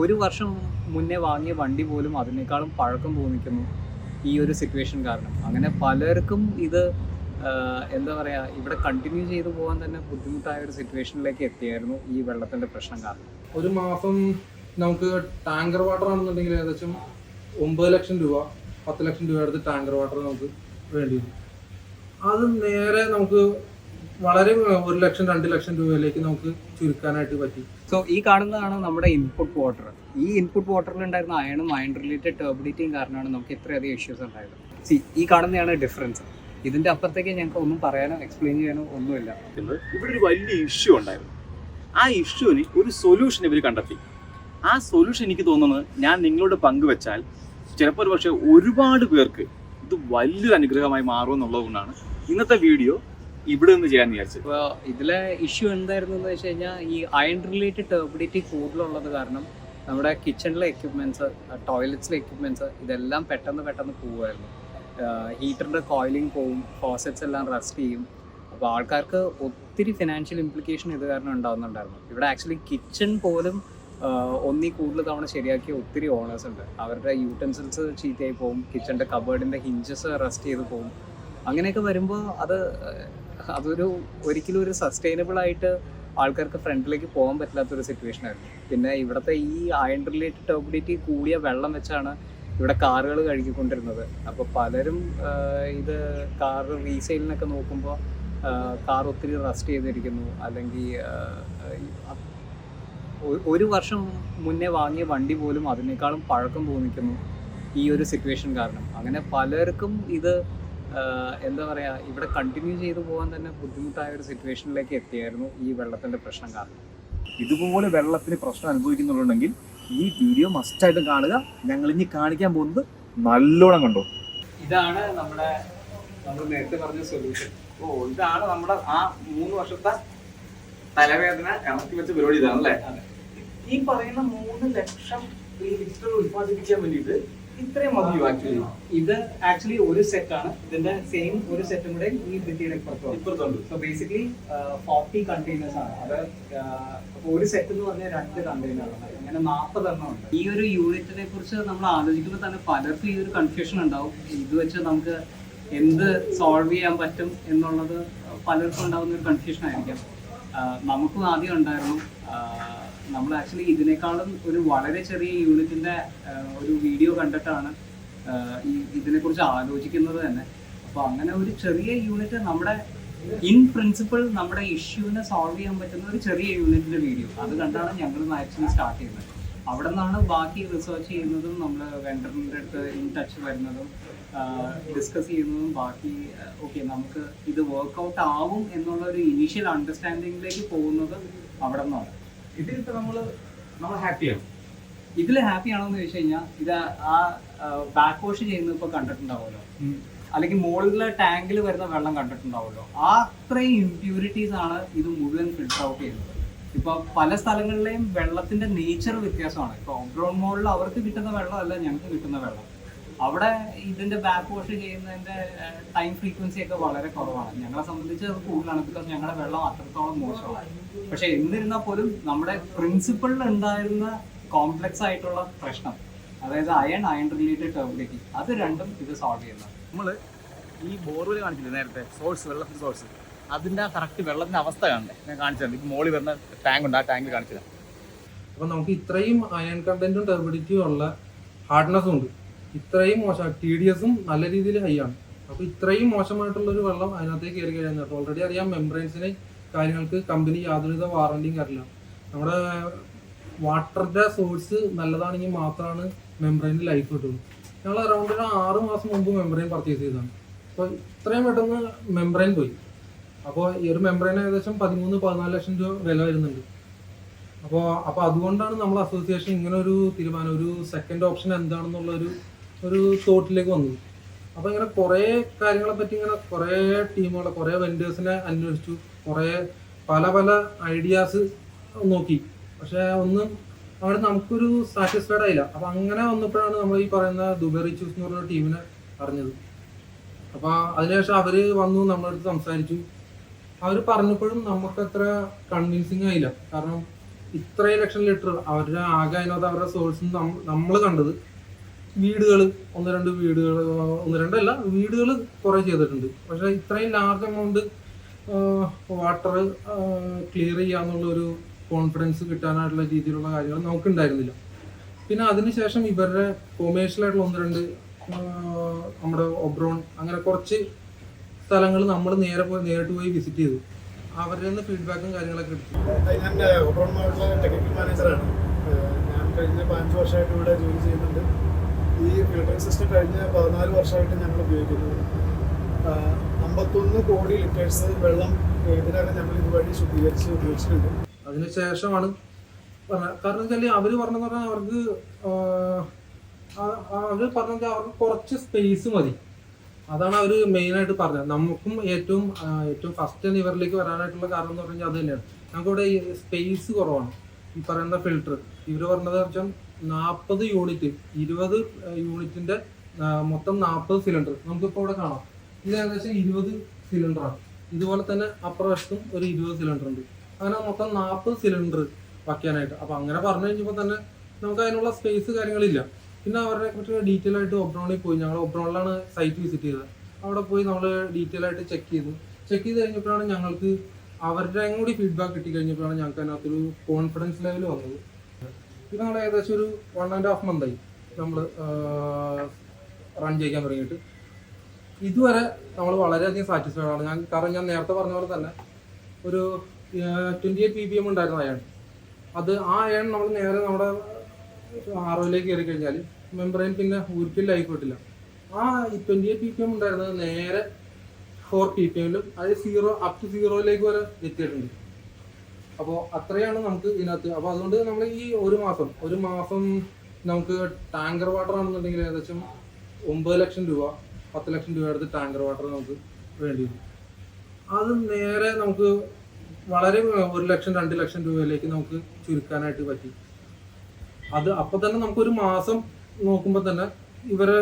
ഒരു വർഷം മുന്നേ വാങ്ങിയ വണ്ടി പോലും അതിനേക്കാളും പഴക്കം തോന്നിക്കുന്നു ഈ ഒരു സിറ്റുവേഷൻ കാരണം. അങ്ങനെ പലർക്കും ഇത് എന്താ പറയുക ഇവിടെ കണ്ടിന്യൂ ചെയ്തു പോകാൻ തന്നെ ബുദ്ധിമുട്ടായ ഒരു സിറ്റുവേഷനിലേക്ക് എത്തിയായിരുന്നു ഈ വെള്ളത്തിന്റെ പ്രശ്നം കാരണം. ഒരു മാസം നമുക്ക് ടാങ്കർ വാട്ടർ ആണെന്നുണ്ടെങ്കിൽ ഏകദേശം ഒമ്പത് ലക്ഷം രൂപ പത്ത് ലക്ഷം രൂപ എടുത്ത് ടാങ്കർ വാട്ടർ നമുക്ക് വേണ്ടി വരും. അത് നേരെ നമുക്ക് വളരെ ഒരു ലക്ഷം രണ്ട് ലക്ഷം രൂപയിലേക്ക് നമുക്ക് ചുരുക്കാനായിട്ട് പറ്റി. സോ ഈ കാണുന്നതാണ് നമ്മുടെ ഇൻപുട്ട് വാട്ടർ ഈ ഇൻപുട്ട് വാട്ടറിൽ ഉണ്ടായിരുന്ന അയണും അയൺ റിലേറ്റഡ് ടർബിലിറ്റിയും കാരണമാണ് നമുക്ക് ഇത്രയധികം ഇഷ്യൂസ് ഉണ്ടായത്. സി ഈ കാണുന്നതാണ് ഡിഫറൻസ് ഇതിന്റെ അപ്പുറത്തേക്ക് ഞങ്ങൾക്ക് ഒന്നും പറയാനോ എക്സ്പ്ലെയിൻ ചെയ്യാനോ ഒന്നുമില്ല. ഇവിടെ ഒരു വലിയ ഇഷ്യൂ ഉണ്ടായിരുന്നു. ആ ഇഷ്യൂവിന് ഒരു സൊല്യൂഷൻ ഇവർ കണ്ടെത്തി. ആ സൊല്യൂഷൻ എനിക്ക് തോന്നുന്നത് ഞാൻ നിങ്ങളോട് പങ്കുവെച്ചാൽ ചിലപ്പോൾ ഒരു പക്ഷേ ഒരുപാട് പേർക്ക് ഇത് വലിയൊരു അനുഗ്രഹമായി മാറും എന്നുള്ളത് കൊണ്ടാണ് ഇന്നത്തെ വീഡിയോ ഇവിടെ നിന്ന് ചെയ്യാൻ വിചാരിച്ചത് ഇപ്പോൾ ഇതിലെ ഇഷ്യൂ എന്തായിരുന്നു എന്ന് വെച്ച് കഴിഞ്ഞാൽ ഈ അയൺ റിലേറ്റഡ് ടർബിലിറ്റി കൂടുതലുള്ളത് കാരണം നമ്മുടെ കിച്ചണിലെ എക്യുപ്മെന്റ്സ് ടോയ്ലറ്റ്സിലെ എക്യുപ്മെന്റ്സ് ഇതെല്ലാം പെട്ടെന്ന് പെട്ടെന്ന് പോവുമായിരുന്നു. ഹീറ്ററിന്റെ കോയിലിംഗ് പോവും ഫോസറ്റ്സ് എല്ലാം റസ്റ്റ് ചെയ്യും. അപ്പോൾ ആൾക്കാർക്ക് ഒത്തിരി ഫിനാൻഷ്യൽ ഇംപ്ലിക്കേഷൻ ഇത് കാരണം ഉണ്ടാകുന്നുണ്ടായിരുന്നു ഇവിടെ ആക്ച്വലി കിച്ചൺ പോലും ഒന്നി കൂടുതൽ തവണ ശരിയാക്കിയ ഒത്തിരി ഓണേഴ്സ് ഉണ്ട്. അവരുടെ യൂട്ടൻസിൽസ് ചീത്തയായി പോകും കിച്ചണിന്റെ കബേർഡിന്റെ ഹിഞ്ചസ് റസ്റ്റ് ചെയ്ത് പോകും അങ്ങനെയൊക്കെ വരുമ്പോൾ അത് അതൊരു ഒരിക്കലും ഒരു സസ്റ്റൈനബിൾ ആയിട്ട് ആൾക്കാർക്ക് ഫ്രണ്ടിലേക്ക് പോകാൻ പറ്റില്ലാത്തൊരു സിറ്റുവേഷൻ ആയിരുന്നു. പിന്നെ ഇവിടുത്തെ ഈ അയൺ റിലേറ്റഡ് ടോബിലിറ്റി കൂടിയ വെള്ളം വെച്ചാണ് ഇവിടെ കാറുകൾ കഴുകിക്കൊണ്ടിരുന്നത്. അപ്പോൾ പലരും ഇത് കാർ റീസെയിലിനൊക്കെ നോക്കുമ്പോൾ കാർ ഒത്തിരി റസ്റ്റ് ചെയ്തിരിക്കുന്നു. അല്ലെങ്കിൽ ഒരു വർഷം മുന്നേ വാങ്ങിയ വണ്ടി പോലും അതിനേക്കാളും പഴക്കം തോന്നിക്കുന്നു ഈ ഒരു സിറ്റുവേഷൻ കാരണം. അങ്ങനെ പലർക്കും ഇത് എന്താ പറയുക ഇവിടെ കണ്ടിന്യൂ ചെയ്തു പോകാൻ തന്നെ ബുദ്ധിമുട്ടായ ഒരു സിറ്റുവേഷനിലേക്ക് എത്തിയായിരുന്നു ഈ വെള്ളത്തിന്റെ പ്രശ്നം കാരണം. ഇതുപോലെ വെള്ളത്തിന് പ്രശ്നം അനുഭവിക്കുന്നുണ്ടെങ്കിൽ ഈ വീഡിയോ മസ്റ്റായിട്ടും കാണുക. ഞങ്ങൾ ഇനി കാണിക്കാൻ പോകുന്നത് നല്ലോണം കണ്ടു? ഇതാണ് നമ്മുടെ നമ്മൾ നേരത്തെ പറഞ്ഞ സൊല്യൂഷൻ ഓ ഇതാണ് നമ്മുടെ ആ മൂന്ന് വർഷത്തെ തലവേദന കണക്കി വെച്ച പരിപാടി ഇതാണ് അല്ലേ ഈ പറയുന്ന മൂന്ന് ലക്ഷം ലിറ്റർ ഉത്പാദിപ്പിക്കാൻ വേണ്ടിയിട്ട് ഇത്രയും മതിയോ ആക്ച്വലി ഇത് ആക്ച്വലി ഒരു സെറ്റ് ആണ്. ഇതിന്റെ സെയിം ഒരു സെറ്റും കൂടെ ഈ ഭിത്തിയുടെ ഇപ്പുറത്തുണ്ട്. ഇപ്പുറത്തുണ്ട് സോ ബേസിക്കലി ഫോർട്ടി കണ്ടെയ്നേഴ്സ് ആണ്. അത് അപ്പോൾ ഒരു സെറ്റ് എന്ന് പറഞ്ഞാൽ രണ്ട് കണ്ടെയ്നറാണ് അങ്ങനെ നാൽപ്പത് എണ്ണം ഉണ്ട്. ഈ ഒരു യൂണിറ്റിനെ കുറിച്ച് നമ്മൾ ആലോചിക്കുമ്പോൾ തന്നെ പലർക്കും ഈ ഒരു കൺഫ്യൂഷൻ ഉണ്ടാവും. ഇത് വെച്ച് നമുക്ക് എന്ത് സോൾവ് ചെയ്യാൻ പറ്റും എന്നുള്ളത് പലർക്കും ഉണ്ടാകുന്ന ഒരു കൺഫ്യൂഷൻ ആയിരിക്കാം. നമുക്കും ആദ്യം ഉണ്ടായിരുന്നു ആക്ച്വലി ഇതിനേക്കാളും ഒരു വളരെ ചെറിയ യൂണിറ്റിന്റെ ഒരു വീഡിയോ കണ്ടിട്ടാണ് ഈ ഇതിനെക്കുറിച്ച് ആലോചിക്കുന്നത് തന്നെ. അപ്പോൾ അങ്ങനെ ഒരു ചെറിയ യൂണിറ്റ് നമ്മുടെ ഇൻ പ്രിൻസിപ്പിൾ നമ്മുടെ ഇഷ്യൂവിനെ സോൾവ് ചെയ്യാൻ പറ്റുന്ന ഒരു ചെറിയ യൂണിറ്റിന്റെ വീഡിയോ അത് കണ്ടാണ് ഞങ്ങൾ ആക്ച്വലി സ്റ്റാർട്ട് ചെയ്യുന്നത്. അവിടെ നിന്നാണ് ബാക്കി റിസർച്ച് ചെയ്യുന്നതും നമ്മൾ വെണ്ടറിന്റെ അടുത്ത് ഇൻ ടച്ച് വരുന്നതും ഡിസ്കസ് ചെയ്യുന്നതും ബാക്കി ഓക്കെ നമുക്ക് ഇത് വർക്കൗട്ട് ആവും എന്നുള്ള ഒരു ഇനീഷ്യൽ അണ്ടർസ്റ്റാൻഡിങ്ങിലേക്ക് പോകുന്നത് അവിടെ നിന്നാണ് ഇതിലിപ്പോ നമ്മൾ നമ്മൾ ഹാപ്പിയാണ് ഇതിൽ ഹാപ്പി ആണോന്ന് ചോദിച്ചു കഴിഞ്ഞാൽ ഇത് ആ ബാക്ക് വാഷ് ചെയ്യുന്നത് ഇപ്പോൾ കണ്ടിട്ടുണ്ടാവുമല്ലോ. അല്ലെങ്കിൽ മുകളിലെ ടാങ്കിൽ വരുന്ന വെള്ളം കണ്ടിട്ടുണ്ടാവുമല്ലോ. ആ അത്രയും ഇമ്പ്യൂരിറ്റീസ് ആണ് ഇത് മുഴുവൻ ഫിൽട്ടർ ഔട്ട് ചെയ്യുന്നത്. ഇപ്പൊ പല സ്ഥലങ്ങളിലെയും വെള്ളത്തിന്റെ നേച്ചർ വ്യത്യാസമാണ്. ഇപ്പൊ ഒബ്രോൺ മോളിൽ അവർക്ക് കിട്ടുന്ന വെള്ളമല്ല ഞങ്ങൾക്ക് കിട്ടുന്ന വെള്ളം. അവിടെ ഇതിന്റെ ബാക്ക് വാഷ് ചെയ്യുന്നതിന്റെ ടൈം ഫ്രീക്വൻസി ഒക്കെ വളരെ കുറവാണ്. ഞങ്ങളെ സംബന്ധിച്ച് അത് കൂടുതലാണ് ബിക്കോസ് ഞങ്ങളുടെ വെള്ളം അത്രത്തോളം മോശമാണ്. പക്ഷെ എന്നിരുന്നാൽ പോലും നമ്മുടെ പ്രിൻസിപ്പളിൽ ഉണ്ടായിരുന്ന കോംപ്ലക്സ് ആയിട്ടുള്ള പ്രശ്നം അതായത് അയൺ അയൺ റിലേറ്റഡ് ടർബിലിറ്റി അത് രണ്ടും ഇത് സോൾവ് ചെയ്യുന്നത് നമ്മൾ ഈ ബോർവെൽ കാണിച്ചില്ലേ നേരത്തെ? സോഴ്സ് വെള്ളത്തിന്റെ സോഴ്സ് അതിന്റെ കറക്റ്റ് വെള്ളത്തിന്റെ അവസ്ഥ കാണണ്ടേ ഞാൻ കാണിച്ചത് തരാം. ഇപ്പൊ മോളി വരുന്ന ടാങ്ക് ഉണ്ട് ആ ടാങ്കിൽ കാണിച്ചില്ല തരാം. അപ്പൊ നമുക്ക് ഇത്രയും അയൺ കണ്ടന്റും ടെർബിഡിറ്റിയും ഉള്ള ഹാർഡ്നെസ്സും ഉണ്ട്. ഇത്രയും മോശം ടി ഡി എസും നല്ല രീതിയിൽ ഹൈ ആണ്. അപ്പൊ ഇത്രയും മോശമായിട്ടുള്ള ഒരു വെള്ളം അതിനകത്തേക്ക് കയറി കഴിഞ്ഞാൽ ഓൾറെഡി അറിയാം മെമ്പറൈൻസിന് കാര്യങ്ങൾക്ക് കമ്പനി യാതൊരുവിധ വാറണ്ടിയും കാര്യമില്ല. നമ്മുടെ വാട്ടറിന്റെ സോഴ്സ് നല്ലതാണെങ്കിൽ മാത്രമാണ് മെംബ്രെയിനിൽ ലൈഫ് കിട്ടുള്ളൂ. ഞങ്ങൾ അറൗണ്ട് ഒരു ആറ് മാസം മുമ്പ് മെംബ്രെയിൻ പർച്ചേസ് ചെയ്തതാണ്. അപ്പോൾ ഇത്രയും പെട്ടെന്ന് മെംബ്രെയിൻ പോയി. അപ്പോൾ ഈ ഒരു മെംബ്രെയിൻ ഏകദേശം പതിമൂന്ന് പതിനാല് ലക്ഷം രൂപ വില വരുന്നുണ്ട്. അപ്പോൾ അപ്പോൾ അതുകൊണ്ടാണ് നമ്മൾ അസോസിയേഷൻ ഇങ്ങനെ ഒരു തീരുമാനം. ഒരു സെക്കൻഡ് ഓപ്ഷൻ എന്താണെന്നുള്ള ഒരു ഒരു തോട്ടിലേക്ക് വന്നു. അപ്പോൾ ഇങ്ങനെ കുറേ കാര്യങ്ങളെ പറ്റി ഇങ്ങനെ കുറേ ടീമുകളെ കുറേ വെൻഡേഴ്സിനെ അന്വേഷിച്ചു. കുറേ പല പല ഐഡിയാസ് നോക്കി. പക്ഷേ ഒന്നും അവിടെ നമുക്കൊരു സാറ്റിസ്ഫൈഡ് ആയില്ല. അപ്പം അങ്ങനെ വന്നപ്പോഴാണ് നമ്മൾ ഈ പറയുന്ന ദുബൈ റിച്ചൂസ് എന്ന് പറഞ്ഞ ടീമിനെ അറിഞ്ഞത്. അപ്പോൾ അതിനുശേഷം അവർ വന്നു നമ്മുടെ അടുത്ത് സംസാരിച്ചു. അവർ പറഞ്ഞപ്പോഴും നമുക്ക് അത്ര കൺവിൻസിങ് ആയില്ല. കാരണം ഇത്രയും ലക്ഷം ലിറ്റർ അവരുടെ ആകെ അതിനകത്ത് അവരുടെ സോഴ്സ് നമ്മൾ കണ്ടത് വീടുകൾ ഒന്ന് രണ്ട് വീടുകൾ ഒന്ന് രണ്ടല്ല വീടുകൾ കുറേ ചെയ്തിട്ടുണ്ട്. പക്ഷെ ഇത്രയും ലാർജ് എമൗണ്ട് വാട്ടർ ക്ലിയർ ചെയ്യാന്നുള്ള ഒരു കോൺഫിഡൻസ് കിട്ടാനായിട്ടുള്ള രീതിയിലുള്ള കാര്യങ്ങൾ നമുക്ക് ഉണ്ടായിരുന്നില്ല പിന്നെ അതിനുശേഷം ഇവരുടെ കൊമേഴ്ഷ്യലായിട്ടുള്ള ഒന്ന് രണ്ട് നമ്മുടെ ഒബ്രോൺ അങ്ങനെ കുറച്ച് സ്ഥലങ്ങൾ നമ്മൾ നേരെ പോയി നേരിട്ട് പോയി വിസിറ്റ് ചെയ്തു. അവരുടെ നിന്ന് ഫീഡ്ബാക്കും കാര്യങ്ങളൊക്കെ എടുത്തു. ഞാൻ ഒബ്രോൺ മാനേജറാണ് ഞാൻ കഴിഞ്ഞ പതിനഞ്ച് വർഷമായിട്ട് ഇവിടെ ജോലി ചെയ്യുന്നുണ്ട്. ഈ ഫിൽട്ടറിംഗ് സിസ്റ്റം കഴിഞ്ഞ പതിനാല് വർഷമായിട്ട് ഞങ്ങൾ ഉപയോഗിക്കുന്നത് അമ്പത്തൊന്ന് കോടി ലിറ്റേഴ്സ് വെള്ളം ഇതിനകം ഞങ്ങൾ ഇതുവഴി ശുദ്ധീകരിച്ച് ഉപയോഗിച്ചിട്ടുണ്ട്. അതിനുശേഷമാണ് കാരണം വെച്ചാൽ അവർ പറഞ്ഞെന്ന് പറഞ്ഞാൽ അവർക്ക് അവർ പറഞ്ഞത് അവർക്ക് കുറച്ച് സ്പേസ് മതി. അതാണ് അവർ മെയിനായിട്ട് പറഞ്ഞത്. നമുക്കും ഏറ്റവും ഏറ്റവും ഫസ്റ്റ് ഇവരിലേക്ക് വരാനായിട്ടുള്ള കാരണം എന്ന് പറഞ്ഞാൽ അത് തന്നെയാണ്. നമുക്കിവിടെ സ്പേസ് കുറവാണ്. ഈ പറയുന്ന ഫിൽട്ടർ ഇവർ പറഞ്ഞത് വെച്ചാൽ നാൽപ്പത് യൂണിറ്റ് ഇരുപത് യൂണിറ്റിന്റെ മൊത്തം നാൽപ്പത് സിലിണ്ടർ നമുക്കിപ്പോൾ ഇവിടെ കാണാം. ഇത് ഏകദേശം ഇരുപത് സിലിണ്ടറാണ് ഇതുപോലെ തന്നെ അപ്പുറവശത്തും ഒരു ഇരുപത് സിലിണ്ടർ ഉണ്ട്. അങ്ങനെ മൊത്തം നാൽപ്പത് സിലിണ്ടർ വയ്ക്കാനായിട്ട്. അപ്പൊ അങ്ങനെ പറഞ്ഞു കഴിഞ്ഞപ്പോൾ തന്നെ നമുക്ക് അതിനുള്ള സ്പേസ് കാര്യങ്ങളില്ല. പിന്നെ അവരെ കുറിച്ച് ഡീറ്റെയിൽ ആയിട്ട് ഒബ്രോണിൽ പോയി. ഞങ്ങൾ ഒബ്രോണിലാണ് സൈറ്റ് വിസിറ്റ് ചെയ്തത്. അവിടെ പോയി നമ്മൾ ഡീറ്റെയിൽ ആയിട്ട് ചെക്ക് ചെയ്തു. ചെക്ക് ചെയ്ത് കഴിഞ്ഞപ്പോഴാണ് ഞങ്ങൾക്ക് അവരുടെ കൂടി ഫീഡ്ബാക്ക് കിട്ടി കഴിഞ്ഞപ്പോഴാണ് ഞങ്ങൾക്ക് അതിനകത്തൊരു കോൺഫിഡൻസ് ലെവൽ വന്നത്. ഇത് നമ്മൾ ഏകദേശം ഒരു വൺ ആൻഡ് ഹാഫ് മന്തായി നമ്മൾ റൺ ചെയ്യാൻ തുടങ്ങിയിട്ട്. ഇതുവരെ നമ്മൾ വളരെയധികം സാറ്റിസ്ഫൈഡ് ആണ്. ഞാൻ കാരണം ഞാൻ നേരത്തെ പറഞ്ഞ പോലെ തന്നെ ഒരു twenty eight P P M ഉണ്ടായിരുന്ന അയൺ അത് ആ അയൺ നമ്മൾ നേരെ നമ്മുടെ ആർ ഒയിലേക്ക് കയറി കഴിഞ്ഞാൽ മെമ്പറൈൻ പിന്നെ ഊരിക്കലായിക്കോട്ടില്ല ആ twenty eight P P M ഉണ്ടായിരുന്നത് നേരെ ഫോർ പി പി എമ്മിലും അത് സീറോ അപ് ടു സീറോയിലേക്ക് വരെ എത്തിയിട്ടുണ്ട്. അപ്പോൾ അത്രയാണ് നമുക്ക് ഇതിനകത്ത്. അപ്പോൾ അതുകൊണ്ട് നമ്മൾ ഈ ഒരു മാസം ഒരു മാസം നമുക്ക് ടാങ്കർ വാട്ടർ ആണെന്നുണ്ടെങ്കിൽ ഏകദേശം ഒമ്പത് ലക്ഷം രൂപ പത്ത് ലക്ഷം രൂപ എടുത്ത് ടാങ്കർ വാട്ടർ നമുക്ക് വേണ്ടി വരും. അത് നേരെ നമുക്ക് വളരെ ഒരു ലക്ഷം രണ്ട് ലക്ഷം രൂപയിലേക്ക് നമുക്ക് ചുരുക്കാനായിട്ട് പറ്റി. അത് അപ്പോൾ തന്നെ നമുക്കൊരു മാസം നോക്കുമ്പോൾ തന്നെ ഇവരെ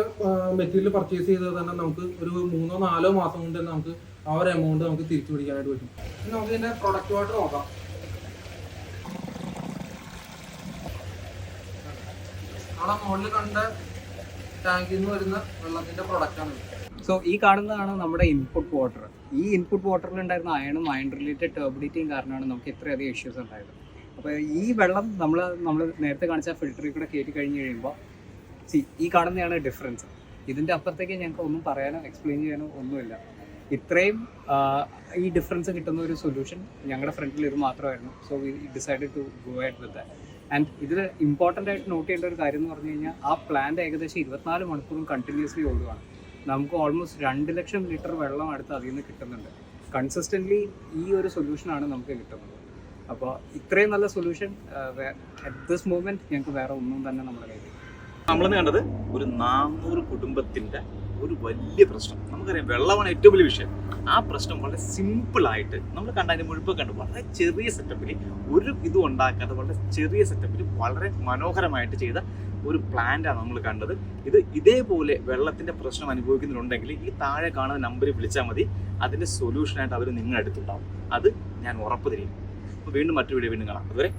മെറ്റീരിയൽ പർച്ചേസ് ചെയ്തത് തന്നെ നമുക്ക് ഒരു മൂന്നോ നാലോ മാസം കൊണ്ട് തന്നെ നമുക്ക് ആ ഒരു എമൗണ്ട് നമുക്ക് തിരിച്ചു പിടിക്കാനായിട്ട് പറ്റും. നമുക്ക് ഇതിന്റെ പ്രൊഡക്റ്റുമായിട്ട് നോക്കാം. നമ്മളെ മുകളിൽ കണ്ട ടാങ്കിൽ നിന്ന് വരുന്ന വെള്ളത്തിന്റെ പ്രൊഡക്റ്റ് ആണ് സോ ഈ കാണുന്നതാണ് നമ്മുടെ ഇൻപുട്ട് വാട്ടർ ഈ ഇൻപുട്ട് വാട്ടറിൽ ഉണ്ടായിരുന്ന അയണും അയൺ റിലേറ്റഡ് ടേബിലിറ്റിയും കാരണമാണ് നമുക്ക് ഇത്രയധികം ഇഷ്യൂസ് ഉണ്ടായത്. അപ്പോൾ ഈ വെള്ളം നമ്മൾ നമ്മൾ നേരത്തെ കാണിച്ച ഫിൽറ്ററിൽ കൂടെ കയറ്റി കഴിഞ്ഞ് കഴിയുമ്പോൾ സി ഈ കാണുന്നതാണ് ഡിഫറൻസ് ഇതിന്റെ അപ്പുറത്തേക്ക് ഞങ്ങൾക്ക് ഒന്നും പറയാനോ എക്സ്പ്ലെയിൻ ചെയ്യാനോ ഒന്നുമില്ല. ഇത്രയും ഈ ഡിഫറൻസ് കിട്ടുന്ന ഒരു സൊല്യൂഷൻ ഞങ്ങളുടെ ഫ്രണ്ടിൽ ഇത് മാത്രമായിരുന്നു. So we decided to go ആയിട്ട് വിത്ത് ആൻഡ് ഇതിൽ ഇമ്പോർട്ടന്റ് ആയിട്ട് നോട്ട് ചെയ്യേണ്ട ഒരു കാര്യം എന്ന് പറഞ്ഞു കഴിഞ്ഞാൽ ആ പ്ലാന്റ് ഏകദേശം ഇരുപത്തിനാല് മണിക്കൂറും കണ്ടിന്യൂസ്ലി ഓടുകയാണ് നമുക്ക് ഓൾമോസ്റ്റ് രണ്ട് ലക്ഷം ലിറ്റർ വെള്ളം അടുത്ത് അതിൽ നിന്ന് കിട്ടുന്നുണ്ട്. കൺസിസ്റ്റന്റ്ലി ഈ ഒരു സൊല്യൂഷനാണ് നമുക്ക് കിട്ടുന്നത്. അപ്പോൾ ഇത്രയും നല്ല സൊല്യൂഷൻ അറ്റ് ദിസ് മൂമെന്റ് ഞങ്ങൾക്ക് വേറെ ഒന്നും തന്നെ നമ്മുടെ കയ്യിൽ നമ്മളെന്ന് കണ്ടത് ഒരു നാനൂറ് കുടുംബത്തിന്റെ ഒരു വലിയ പ്രശ്നം. നമുക്കറിയാം വെള്ളമാണ് ഏറ്റവും വലിയ വിഷയം. ആ പ്രശ്നം വളരെ സിമ്പിൾ ആയിട്ട് നമ്മൾ കണ്ടതിന് മുഴുപ്പ് കണ്ട്. വളരെ ചെറിയ സെറ്റപ്പിൽ ഒരു ഇതും ഉണ്ടാക്കാതെ വളരെ ചെറിയ സെറ്റപ്പിൽ വളരെ മനോഹരമായിട്ട് ചെയ്ത ഒരു പ്ലാന്റാണ് നമ്മൾ കണ്ടത്. ഇത് ഇതേപോലെ വെള്ളത്തിന്റെ പ്രശ്നം അനുഭവിക്കുന്നുണ്ടെങ്കിൽ ഈ താഴെ കാണുന്ന നമ്പറിൽ വിളിച്ചാൽ മതി. അതിന്റെ സൊല്യൂഷനായിട്ട് അവർ നിങ്ങളുടെ അടുത്തുണ്ടാവും. അത് ഞാൻ ഉറപ്പ് തരും. അപ്പോൾ വീണ്ടും മറ്റൊരു വീഡിയോ വീണ്ടും കാണാം. അതുവരെ